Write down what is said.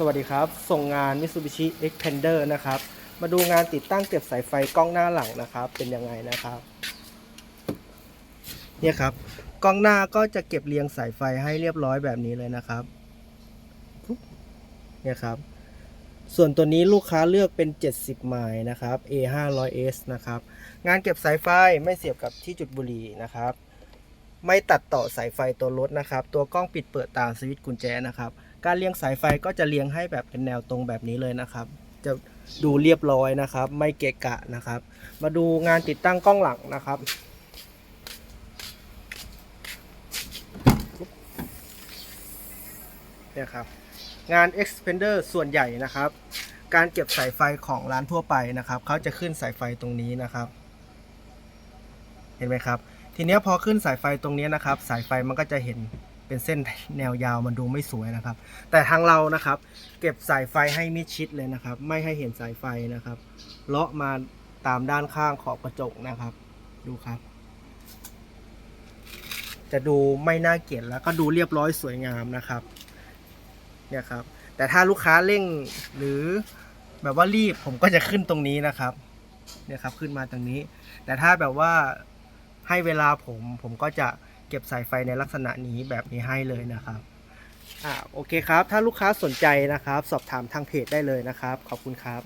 สวัสดีครับ ส่งงาน Mitsubishi Xpander นะครับ มาดูงานติดตั้งเก็บสายไฟกล้องหน้าหลังนะครับ เป็นยังไงนะครับ เนี่ยครับ กล้องหน้าก็จะเก็บเรียงสายไฟให้เรียบร้อยแบบนี้เลยนะครับ เนี่ยครับ ส่วนตัวนี้ลูกค้าเลือกเป็น 70ไมล์นะครับ A 5 0 0 S นะครับ งานเก็บสายไฟไม่เสียบกับที่จุดบุหรี่นะครับ ไม่ตัดต่อสายไฟตัวรถนะครับ ตัวกล้องปิดเปิดตามสวิตช์กุญแจนะครับ การเรียงสายไฟก็จะเรียงให้แบบเป็นแนวตรงแบบนี้เลยนะครับ จะดูเรียบร้อยนะครับ ไม่เกะกะนะครับ มาดูงานติดตั้งกล้องหลังนะครับเนี่ยครับงาน Expander ส่วนใหญ่นะครับ การเก็บสายไฟของร้านทั่วไปนะครับเขาจะขึ้นสายไฟตรงนี้นะครับ เห็นไหมครับ ทีนี้พอขึ้นสายไฟตรงนี้นะครับ สายไฟมันก็จะเห็น เป็นเส้นแนวยาวมันดูไม่สวยนะครับ แต่ทางเรานะครับ เก็บสายไฟให้มิดชิดเลยนะครับ ไม่ให้เห็นสายไฟนะครับเลาะมาตามด้านข้างขอบกระจกนะครับ ดูครับ จะดูไม่น่าเกลียดแล้วก็ดูเรียบร้อยสวยงามนะครับเนี่ยครับ แต่ถ้าลูกค้าเร่งหรือแบบว่ารีบผมก็จะขึ้นตรงนี้นะครับเนี่ยครับขึ้นมาตรงนี้ แต่ถ้าแบบว่าให้เวลาผมผมก็จะ เก็บสายไฟในลักษณะนี้แบบนี้ให้เลยนะครับอ่าโอเคครับ ถ้าลูกค้าสนใจนะครับ สอบถามทางเพจได้เลยนะครับ ขอบคุณครับ